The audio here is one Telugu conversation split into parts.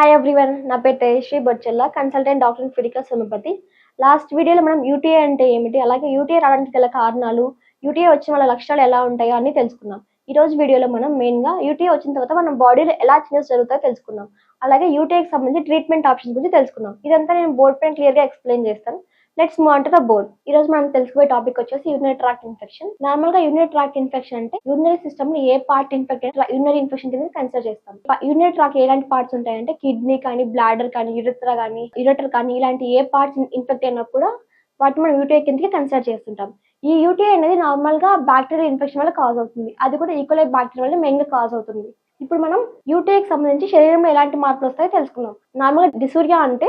హాయ్ ఎవ్రీవన్ నా పేరు Tejashree Bochella consultant doctor in homeopathy last వీడియోలో మనం యూటీఐ అంటే ఏమిటి అలాగే యూటీఐ రావడానికి గల కారణాలు యూటీఐ వచ్చిన వాళ్ళ లక్షణాలు ఎలా ఉంటాయో అని తెలుసుకుందాం. ఈ రోజు వీడియోలో మనం మెయిన్గా యూటీఏ యూటీఐ వచ్చిన తర్వాత మన బాడీలో ఎలా చేంజెస్ జరుగుతాయో తెలుసుకుందాం. అలాగే యూటీఐకి సంబంధించి ట్రీట్మెంట్ ఆప్షన్స్ గురించి తెలుసుకుందాం. ఇదంతా నేను బోర్డ్ పైన క్లియర్గా ఎక్స్ప్లెయిన్ చేస్తాను. Let's move on to the board ఈ రోజు మనం తెలుసుకునే టాపిక్ వచ్చేసి యూరినరీ ట్రాక్ట్ ఇన్ఫెక్షన్ నార్మల్గా యూరినరీ ట్రాక్ట్ ఇన్ఫెక్షన్ అంటే యూరినరీ సిస్టమ్ ఏ పార్ట్ ఇన్ఫెక్ట్ యూరినరీ ఇన్ఫెక్షన్ కింద కన్సిడర్ చేస్తాం. యూరినరీ ట్రాక్ ఎలాంటి పార్ట్స్ ఉంటాయంటే కిడ్నీ కానీ బ్లాడర్ కానీ యురిత్ర కానీ యురేటర్ కానీ ఇలాంటి ఏ పార్ట్స్ ఇన్ఫెక్ట్ అయినా కూడా వాటిని మనం యూటీఐ కిందకి కన్సిడర్ చేస్తుంటాం. ఈ యూటీఐ అనేది నార్మల్గా బ్యాక్టీరియా ఇన్ఫెక్షన్ వల్ల కాజ్ అవుతుంది. అది కూడా e. ఈక్వల్ బ్యాక్టీరియా వల్ల మెయిన్గా కాజ్ అవుతుంది. ఇప్పుడు మనం యూటీఐకి సంబంధించి శరీరంలో ఎలాంటి మార్పులు వస్తాయో తెలుసుకుందాం. నార్మల్గా డిసూరియా అంటే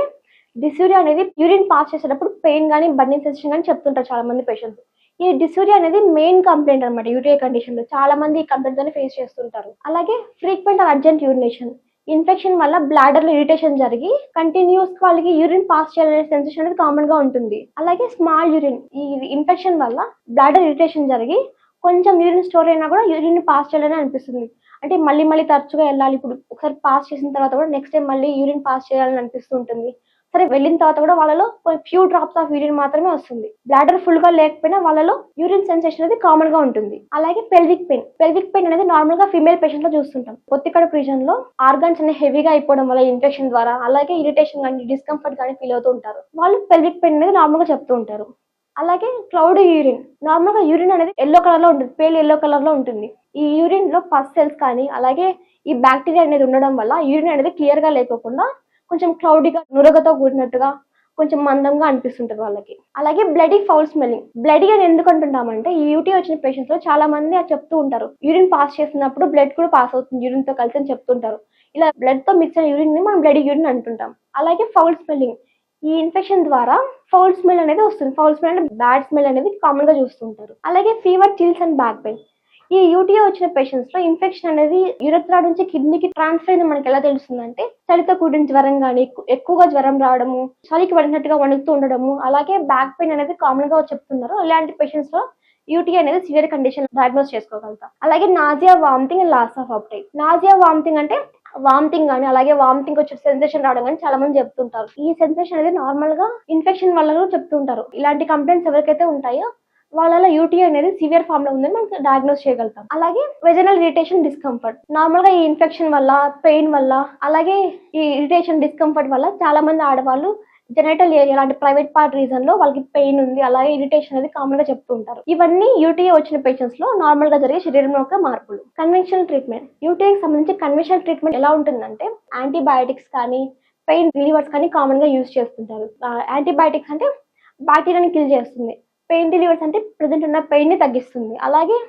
డిసూరియా అనేది యూరిన్ పాస్ చేసేటప్పుడు పెయిన్ కానీ బర్నింగ్ సెన్సేషన్ కానీ చెప్తుంటారు చాలా మంది పేషెంట్స్ ఈ డిసూరియా అనేది మెయిన్ కంప్లైంట్ అనమాట యూరియా కండిషన్లో. చాలా మంది ఈ కంప్లైంట్ తోనే ఫేస్ చేస్తుంటారు. అలాగే ఫ్రీక్వెంట్ అర్జెంట్ యూరినేషన్ ఇన్ఫెక్షన్ వల్ల బ్లాడర్లో ఇరిటేషన్ జరిగి కంటిన్యూస్ వాళ్ళకి యూరిన్ పాస్ చేయాలనే సెన్సేషన్ అనేది కామన్గా ఉంటుంది. అలాగే స్మాల్ యూరిన్ ఈ ఇన్ఫెక్షన్ వల్ల బ్లాడర్ ఇరిటేషన్ జరిగి కొంచెం యూరిన్ స్టోర్ అయినా కూడా యూరిన్ పాస్ చేయాలని అనిపిస్తుంది. అంటే మళ్ళీ మళ్ళీ తరచుగా వెళ్ళాలి. ఇప్పుడు ఒకసారి పాస్ చేసిన తర్వాత కూడా నెక్స్ట్ టైం మళ్ళీ యూరిన్ పాస్ చేయాలని అనిపిస్తుంటుంది సరే వెళ్ళిన తర్వాత కూడా వాళ్ళలో ఫ్యూ డ్రాప్స్ ఆఫ్ యూరిన్ మాత్రమే వస్తుంది. బ్లాడర్ ఫుల్గా లేకపోయినా వాళ్ళలో యూరిన్ సెన్సేషన్ అనేది కామన్గా ఉంటుంది. అలాగే పెల్విక్ పెయిన్ పెల్విక్ పెయిన్ అనేది నార్మల్గా ఫిమేల్ పేషెంట్లో చూస్తుంటాం. పొత్తికడుపు రీజన్లో ఆర్గాన్స్ అనేవి హెవీగా అయిపోవడం వల్ల ఇన్ఫెక్షన్ ద్వారా అలాగే ఇరిటేషన్ కానీ డిస్కంఫర్ట్ కానీ ఫీల్ అవుతూ ఉంటారు. వాళ్ళు పెల్విక్ పెయిన్ అనేది నార్మల్గా చెప్తూ ఉంటారు. అలాగే క్లౌడ్ యూరిన్ నార్మల్గా యూరిన్ అనేది ఎల్లో కలర్లో ఉంటుంది. పేల్ ఎల్లో కలర్లో ఉంటుంది. ఈ యూరిన్లో పస్ సెల్స్ కానీ అలాగే ఈ బ్యాక్టీరియా అనేది ఉండడం వల్ల యూరిన్ అనేది క్లియర్గా లేకోకుండా కొంచెం క్లౌడీగా నురగతో కూడినట్టుగా కొంచెం మందంగా అనిపిస్తుంటుంది వాళ్ళకి. అలాగే బ్లడీ ఫౌల్ స్మెల్లింగ్ బ్లడీ అని ఎందుకు అంటుంటామంటే ఈ యూటీ వచ్చిన పేషెంట్స్లో చాలా మంది అది చెప్తూ ఉంటారు. యూరిన్ పాస్ చేసినప్పుడు బ్లడ్ కూడా పాస్ అవుతుంది యూరిన్తో కలిసి అని చెప్తుంటారు ఇలా బ్లడ్తో మిక్స్ అయిన యూరిన్ని మనం బ్లడీ యూరిన్ అంటుంటాం. అలాగే ఫౌల్ స్మెల్లింగ్ ఈ ఇన్ఫెక్షన్ ద్వారా ఫౌల్ స్మెల్ అనేది వస్తుంది. ఫౌల్ స్మెల్ అంటే బ్యాడ్ స్మెల్ అనేది కామన్గా చూస్తుంటారు. అలాగే fever chills and back pain ఈ యూటీఐ వచ్చిన పేషెంట్స్లో ఇన్ఫెక్షన్ అనేది యురత్రా నుంచి కిడ్నీకి ట్రాన్స్ఫర్ అయింది మనకి ఎలా తెలుస్తుందంటే చలితో కూడిన జ్వరం కానీ ఎక్కువగా జ్వరం రావడము చలికి పడినట్టుగా వణుకుతూ ఉండడము అలాగే బ్యాక్ పెయిన్ అనేది కామన్గా చెప్తున్నారు. ఇలాంటి పేషెంట్స్లో యూటీ అనేది సివియర్ కండిషన్ డయాగ్నోస్ చేసుకోగలుగుతాం. అలాగే nausea vomiting and loss of appetite nausea vomiting అంటే వామిటింగ్ కానీ అలాగే వామిటింగ్ వచ్చే సెన్సేషన్ రావడం కానీ చాలా మంది చెప్తుంటారు. ఈ సెన్సేషన్ అనేది నార్మల్గా ఇన్ఫెక్షన్ వల్ల చెప్తుంటారు. ఇలాంటి కంప్లైంట్స్ ఎవరికైతే ఉంటాయో వాళ్ళలో యూటీఐ అనేది సివియర్ ఫామ్లో ఉందని మనం డయాగ్నోస్ చేయగలుగుతాం. అలాగే వెజనల్ ఇరిటేషన్ డిస్కంఫర్ట్ నార్మల్గా ఈ ఇన్ఫెక్షన్ వల్ల పెయిన్ వల్ల అలాగే ఈ ఇరిటేషన్ డిస్కంఫర్ట్ వల్ల చాలా మంది ఆడవాళ్ళు జెనైటల్ ఏరియా లాంటి ప్రైవేట్ పార్ట్ రీజన్లో వాళ్ళకి పెయిన్ ఉంది అలాగే ఇరిటేషన్ అనేది కామన్గా చెప్తూ ఉంటారు. ఇవన్నీ యూటీఐ వచ్చిన పేషెంట్స్లో నార్మల్గా జరిగే శరీరం యొక్క మార్పులు. కన్వెన్షనల్ ట్రీట్మెంట్ యూటీఐకి సంబంధించి కన్వెన్షనల్ ట్రీట్మెంట్ ఎలా ఉంటుందంటే యాంటీబయాటిక్స్ కానీ పెయిన్ రిలీవర్స్ కానీ కామన్గా యూజ్ చేస్తుంటారు. యాంటీబయాటిక్స్ అంటే బ్యాక్టీరియాని కిల్ చేస్తుంది. పెయిన్ రిలీవర్స్ అంటే ప్రజెంట్ ఉన్న పెయిన్ని తగ్గిస్తుంది. అలాగే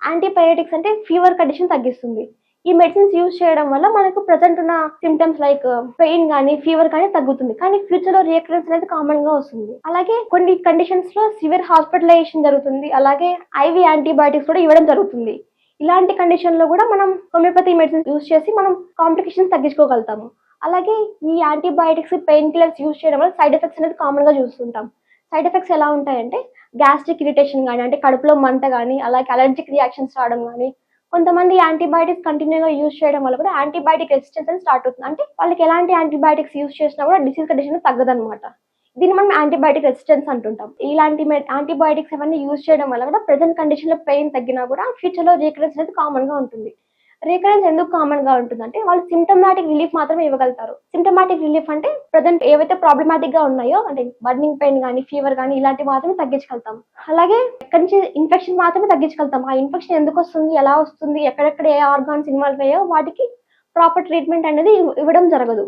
యాంటీబయాటిక్స్ అంటే ఫీవర్ కండిషన్ తగ్గిస్తుంది. ఈ మెడిసిన్స్ యూజ్ చేయడం వల్ల మనకు ప్రజెంట్ ఉన్న సిమ్టమ్స్ లైక్ uh, పెయిన్ కానీ ఫీవర్ కానీ తగ్గుతుంది. కానీ ఫ్యూచర్లో రియాక్టెన్స్ అనేది కామన్గా వస్తుంది. అలాగే కొన్ని కండిషన్స్లో సివియర్ హాస్పిటలైజేషన్ జరుగుతుంది. అలాగే ఐవి యాంటీబయాటిక్స్ కూడా ఇవ్వడం జరుగుతుంది. ఇలాంటి కండిషన్లో కూడా మనం హోమియోపతి మెడిసిన్స్ యూజ్ చేసి మనం కాంప్లికేషన్స్ తగ్గించుకోగలుగుతాము. అలాగే ఈ యాంటీబయాటిక్స్ పెయిన్ కిల్లర్స్ యూజ్ చేయడం వల్ల సైడ్ ఎఫెక్ట్స్ అనేది కామన్గా చూస్తుంటాం. సైడ్ ఎఫెక్ట్స్ ఎలా ఉంటాయంటే గ్యాస్ట్రిక్ ఇరిటేషన్ కానీ అంటే కడుపులో మంట కానీ అలాగే అలర్జిక్ రియాక్షన్స్ రావడం కానీ కొంతమంది యాంటీబయాటిక్స్ కంటిన్యూగా యూజ్ చేయడం వల్ల కూడా యాంటీబయాటిక్ రెసిస్టెన్స్ అని స్టార్ట్ అవుతుంది. అంటే వాళ్ళకి ఎలాంటి యాంటీబయాటిక్స్ యూజ్ చేసినా కూడా డిసీజ్ కండిషన్ తగ్గదనమాట దీన్ని మనం యాంటీబయాటిక్ రెసిస్టెన్స్ అంటుంటాం. ఇలాంటి యాంటీబయాటిక్స్ అవన్నీ యూజ్ చేయడం వల్ల కూడా ప్రెసెంట్ కండిషన్లో పెయిన్ తగ్గినా కూడా ఫ్యూచర్లో రీకరెన్స్ అనేది కామన్గా ఉంటుంది. రీకరెన్స్ ఎందుకు కామన్గా ఉంటుందంటే వాళ్ళు సిమ్టమాటిక్ రిలీఫ్ మాత్రమే ఇవ్వగలుగుతారు. సిమ్టమాటిక్ రిలీఫ్ అంటే ప్రజెంట్ ఏవైతే ప్రాబ్లమాటిక్గా ఉన్నాయో అంటే బర్నింగ్ పెయిన్ కానీ ఫీవర్ కానీ ఇలాంటివి మాత్రమే తగ్గించగలుగుతాం. అలాగే ఎక్కడి నుంచి ఇన్ఫెక్షన్ మాత్రమే తగ్గించగలుగుతాం. ఆ ఇన్ఫెక్షన్ ఎందుకు వస్తుంది ఎలా వస్తుంది ఎక్కడెక్కడ ఏ ఆర్గాన్స్ ఇన్వాల్వ్ అయ్యో వాటికి ప్రాపర్ ట్రీట్మెంట్ అనేది ఇవ్వడం జరగదు.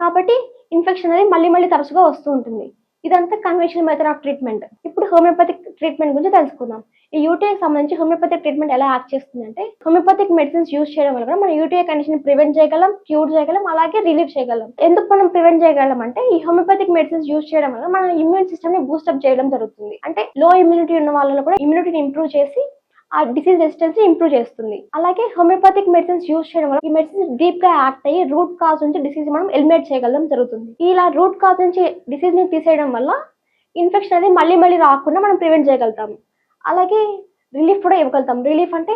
కాబట్టి ఇన్ఫెక్షన్ అనేది మళ్ళీ మళ్ళీ తరచుగా వస్తూ ఉంటుంది. ఇదంతా కన్వెన్షనల్ మెథడ్ ఆఫ్ ట్రీట్మెంట్ ఇప్పుడు హోమియోపతిక్ ట్రీట్మెంట్ గురించి తెలుసుకుందాం. ఈ యూటీఐకి సంబంధించి హోమియోపతిక్ ట్రీట్మెంట్ ఎలా యాక్ట్ చేస్తుందంటే హోమియోపతిక్ మెడిసిన్స్ యూజ్ చేయడం వల్ల కూడా మనం యూటీఐ కండిషన్ ప్రివెంట్ చేయగలం క్యూర్ చేయగలం అలాగే రిలీవ్ చేయగలం. ఎందుకు మనం ప్రివెంట్ చేయగలం అంటే ఈ హోమియోపతిక్ మెడిసిన్స్ యూజ్ చేయడం వల్ల మన ఇమ్యూన్ సిస్టమ్ని బూస్టప్ చేయడం జరుగుతుంది. అంటే లో ఇమ్యూనిటీ ఉన్న వాళ్ళలో కూడా ఇమ్యూనిటీని ఇంప్రూవ్ చేసి ఆ డిసీజ్ రెసిస్టెన్స్ ఇంప్రూవ్ చేస్తుంది. అలాగే హోమియోపతిక్ మెడిసిన్స్ యూజ్ చేయడం వల్ల ఈ మెడిసిన్స్ డీప్గా యాక్ట్ అయ్యి రూట్ కాజ్ నుంచి డిసీజ్ మనం ఎలిమినేట్ చేయగలం జరుగుతుంది. ఇలా రూట్ కాజ్ నుంచి డిసీజ్ని తీసేయడం వల్ల ఇన్ఫెక్షన్ అనేది మళ్ళీ మళ్ళీ రాకుండా మనం ప్రివెంట్ చేయగలుగుతాం. అలాగే రిలీఫ్ కూడా ఇవ్వగలుగుతాం. రిలీఫ్ అంటే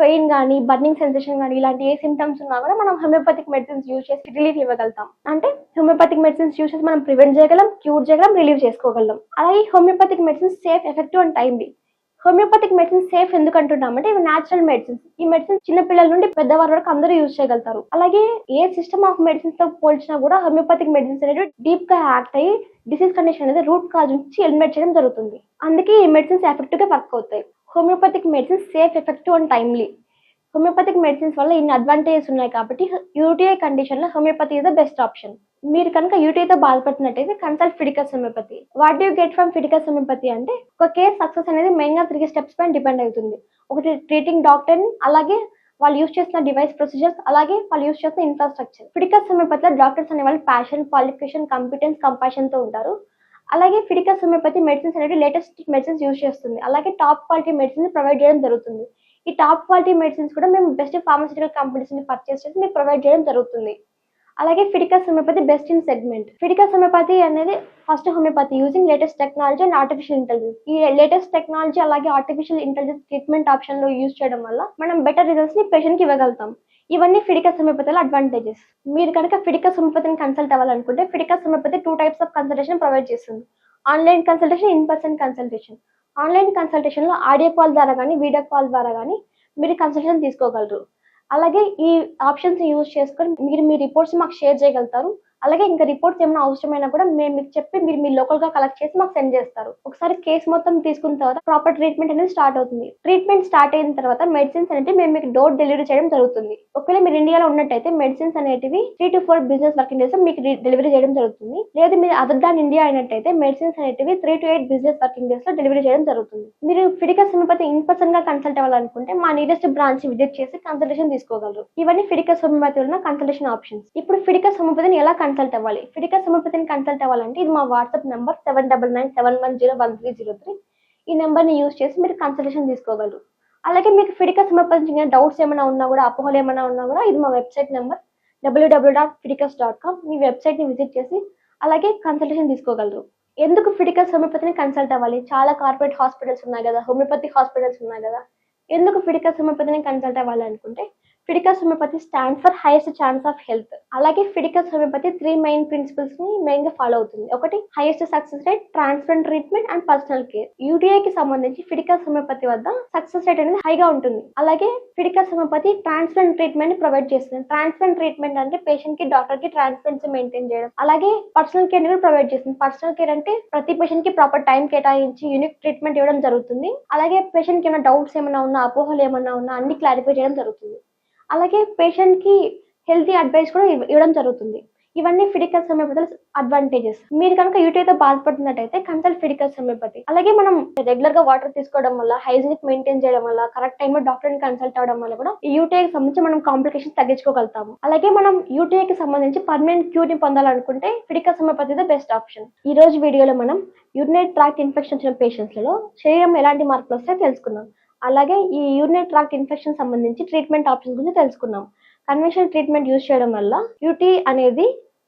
పెయిన్ కానీ బర్నింగ్ సెన్సేషన్ కానీ ఇలాంటి ఏ సిమ్టమ్స్ ఉన్నా కూడా మనం హోమియోపతిక్ మెడిసిన్స్ యూజ్ చేసి రిలీఫ్ ఇవ్వగలుగుతాం. అంటే హోమియోపతిక్ మెడిసిన్స్ యూజ్ చేసి మనం ప్రివెంట్ చేయగలం క్యూర్ చేయగలం రిలీవ్ చేసుకోగలం. అలాగే homeopathic medicines safe effective and timely homeopathic medicine safe ఎందుకు అంటున్నామంటే ఇవి న్యాచురల్ మెడిసిన్స్ ఈ మెడిసిన్ చిన్న పిల్లల నుండి పెద్దవారి వరకు అందరూ యూజ్ చేయగలుగుతారు. అలాగే ఏ సిస్టమ్ ఆఫ్ మెడిసిన్స్తో పోల్చినా కూడా హోమియోపతిక్ మెడిసిన్స్ అనేవి డీప్గా యాక్ట్ అయ్యి డిసీజ్ కండిషన్ అనేది రూట్ కాజ్ నుంచి ఎలిమినేట్ చేయడం జరుగుతుంది. అందుకే ఈ మెడిసిన్స్ ఎఫెక్టివ్గా వర్క్ అవుతాయి. Homeopathic medicines safe effective and timely homeopathic medicines వల్ల ఇన్ని అడ్వాంటేజెస్ ఉన్నాయి కాబట్టి యూటీఐ కండిషన్లో homeopathy is the best option మీరు కనుక యూటీతో బాధపడుతున్నట్టయితే consult Fidicus homeopathy. What you get from Fidicus homeopathy అంటే ఒక కేస్ సక్సెస్ అనేది మెయిన్గా త్రీ స్టెప్స్ పైన డిపెండ్ అవుతుంది. ఒకటి ట్రీటింగ్ డాక్టర్ని అలాగే వాళ్ళు యూస్ చేసిన డివైస్ ప్రొసీజర్స్ అలాగే వాళ్ళు యూస్ చేసిన ఇన్ఫ్రాస్ట్రక్చర్ ఫిడికస్ హోమియోపతిలో డాక్టర్స్ అనే వాళ్ళు ప్యాషన్ క్వాలిఫికేషన్ కంపిటెన్స్ కంపాషన్తో ఉంటారు. అలాగే ఫిడికస్ హోమియోపతి మెడిసిన్స్ అనేవి లేటెస్ట్ మెడిసిన్స్ యూస్ చేస్తుంది. అలాగే టాప్ క్వాలిటీ మెడిసిన్స్ ప్రొవైడ్ చేయడం జరుగుతుంది. ఈ టాప్ క్వాలిటీ మెడిసిన్స్ కూడా మేము బెస్ట్ ఫార్మసిటికల్ కంపెనీస్ని పర్చేస్ చేసి మీకు ప్రొవైడ్ చేయడం జరుగుతుంది. అలాగే Fidicus homeopathy best in segment Fidicus homeopathy అనేది first homeopathy using latest technology and artificial intelligence ఈ లేటెస్ట్ టెక్నాలజీ అలాగే ఆర్టిఫిషియల్ ఇంటెలిజెన్స్ ట్రీట్మెంట్ ఆప్షన్లో యూజ్ చేయడం వల్ల మనం బెటర్ రిజల్ట్స్ని పేషెంట్కి ఇవ్వగలుగుతాం. ఇవన్నీ ఫిడికస్ హోమియోపతిలో అడ్వాంటేజెస్ మీరు కనుక ఫిడికస్ హోమియోపతిని కన్సల్ట్ అవ్వాలనుకుంటే Fidicus homeopathy two types of consultation provide చేస్తుంది. Online consultation in person consultation online కన్సల్టేషన్లో audio call ద్వారా కానీ వీడియో కాల్ ద్వారా కానీ మీరు కన్సల్టేషన్ తీసుకోగలరు. అలాగే ఈ ఆప్షన్స్ యూజ్ చేసుకొని మీరు మీ రిపోర్ట్స్ మాకు షేర్ చేయగలుగుతారు. అలాగే ఇంకా రిపోర్ట్స్ ఏమైనా అవసరమైనా కూడా మేము మీకు చెప్పి మీరు మీ లోకల్గా కలెక్ట్ చేసి మాకు సెండ్ చేస్తారు. ఒకసారి కేసు మొత్తం తీసుకున్న తర్వాత ప్రాపర్ ట్రీట్మెంట్ అనేది స్టార్ట్ అవుతుంది. ట్రీట్మెంట్ స్టార్ట్ అయిన తర్వాత మెడిసిన్స్ అనేవి మేము మీకు డోర్ డెలివరీ చేయడం జరుగుతుంది. ఒకవేళ మీరు ఇండియాలో ఉన్నట్టయితే మెడిసిన్స్ అనేటివి three to four business working days మీకు డెలివరీ చేయడం జరుగుతుంది. లేదు మీరు అదర్ దాన్ ఇండియా అయినట్టయితే మెడిసిన్స్ అనేటివి three to eight business working డేస్లో డెలివరీ చేయడం జరుగుతుంది. మీరు ఫిడికస్ హోమియోపతి ఇన్ పర్సన్గా కన్సల్ట్ అవ్వాలనుకుంటే మా నియరెస్ట్ బ్రాంచ్ విజిట్ చేసి కన్సల్టేషన్ తీసుకోగలరు. ఇవన్నీ ఫిడికస్ హోమియోపతి ఉన్న కన్సల్టేషన్ ఆప్షన్స్ ఇప్పుడు ఫిడికస్ హోమియోపతిని ఎలా కన్సల్ట్ అవ్వాలి. ఫిడికల్ సమర్పతిని కన్సల్ట్ అవ్వాలంటే ఇది మా WhatsApp number seven double nine seven one zero one three zero three ఈ నెంబర్ని యూజ్ చేసి మీరు కన్సల్టేషన్ తీసుకోగలరు. అలాగే మీకు ఫిడికల్ సంబంధించిన డౌట్స్ ఏమైనా ఉన్నా కూడా అపోహలు ఏమైనా ఉన్నా కూడా ఇది మా website number W W dot Fiticus dot com మీ వెబ్సైట్ని విజిట్ చేసి అలాగే కన్సల్టేషన్ తీసుకోగలరు. ఎందుకు ఫిడికల్ హోమియోపతిని కన్సల్ట్ అవ్వాలి? చాలా కార్పొరేట్ హాస్పిటల్స్ ఉన్నాయి కదా హోమియోపతి హాస్పిటల్స్ ఉన్నాయి కదా. ఎందుకు ఫిడికల్ హోమియోపతిని కన్సల్ట్ అవ్వాలి అనుకుంటే Fiticus homeopathy stand for highest chance of health అలాగే ఫిడికస్ హోమియోపతి త్రీ మెయిన్ ప్రిన్సిపల్స్ని మెయిన్గా ఫాలో అవుతుంది. ఒకటి highest success rate transparent treatment and personal care UTI కి సంబంధించి ఫిడికస్ హోమియోపతి వద్ద సక్సెస్ రేట్ అనేది హైగా ఉంటుంది. అలాగే ఫిడికస్ హోమియోపతి ట్రాన్స్పరెంట్ ట్రీట్మెంట్ని ప్రొవైడ్ చేస్తుంది. ట్రాన్స్పరెంట్ ట్రీట్మెంట్ అంటే పేషెంట్కి డాక్టర్కి ట్రాన్స్పరెన్సీ మెయింటైన్ చేయడం. అలాగే పర్సనల్ కేర్ని కూడా ప్రొవైడ్ చేస్తుంది. పర్సనల్ కేర్ అంటే ప్రతి పేషెంట్కి ప్రాపర్ టైం కేటాయించి యూనిక్ ట్రీట్మెంట్ ఇవ్వడం జరుగుతుంది. అలాగే పేషెంట్కి ఏమైనా డౌట్స్ ఏమైనా ఉన్నా అపోహలు ఏమైనా ఉన్నా అన్ని క్లారిఫై చేయడం జరుగుతుంది. అలాగే పేషెంట్కి హెల్తీ అడ్వైస్ కూడా ఇవ్వడం జరుగుతుంది. ఇవన్నీ ఫిడికల్ హోమియోపతి అడ్వాంటేజెస్. మీరు కనుక యూటీఐతో బాధపడుతున్నట్టయితే కన్సల్ట్ ఫిడికల్ సమయపతి అలాగే మనం రెగ్యులర్గా వాటర్ తీసుకోవడం వల్ల హైజీనిక్ మెయింటైన్ చేయడం వల్ల కరెక్ట్ టైంలో డాక్టర్ని కన్సల్ట్ అవడం వల్ల కూడా ఈ యూటీఐకి సంబంధించి మనం కాంప్లికేషన్ తగ్గించుకోగలుగుతాము. అలాగే మనం యూటీఐకి సంబంధించి పర్మనెంట్ క్యూర్ని పొందాలనుకుంటే ఫిడికల్ సమయపతి బెస్ట్ ఆప్షన్. ఈ రోజు వీడియోలో మనం యూరినరీ ట్రాక్ట్ ఇన్ఫెక్షన్ వచ్చిన పేషెంట్స్లో శరీరం ఎలాంటి మార్పులు వస్తాయో తెలుసుకుందాం. అలాగే ఈ యూరినరీ ట్రాక్ట్ ఇన్ఫెక్షన్ సంబంధించి ట్రీట్మెంట్ ఆప్షన్స్ గురించి తెలుసుకున్నాం. కన్వెన్షనల్ ట్రీట్మెంట్ యూజ్ చేయడం వల్ల యూటీ అనేది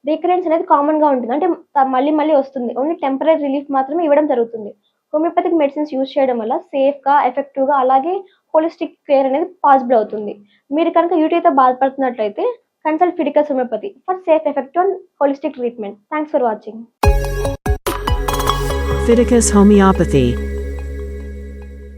రీకరెన్స్ అనేది కామన్గా ఉంటుంది. అంటే మళ్ళీ మళ్ళీ వస్తుంది. ఓన్లీ టెంపరీ రిలీఫ్ మాత్రమే ఇవ్వడం జరుగుతుంది. హోమియోపతిక్ మెడిసిన్స్ యూజ్ చేయడం వల్ల సేఫ్గా ఎఫెక్టివ్గా అలాగే హోలిస్టిక్ కేర్ అనేది పాసిబుల్ అవుతుంది. మీరు కనుక యూటీతో బాధపడుతున్నట్లయితే consult Fiticus homeopathy for safe effective and holistic treatment thanks for watching Fiticus Homeopathy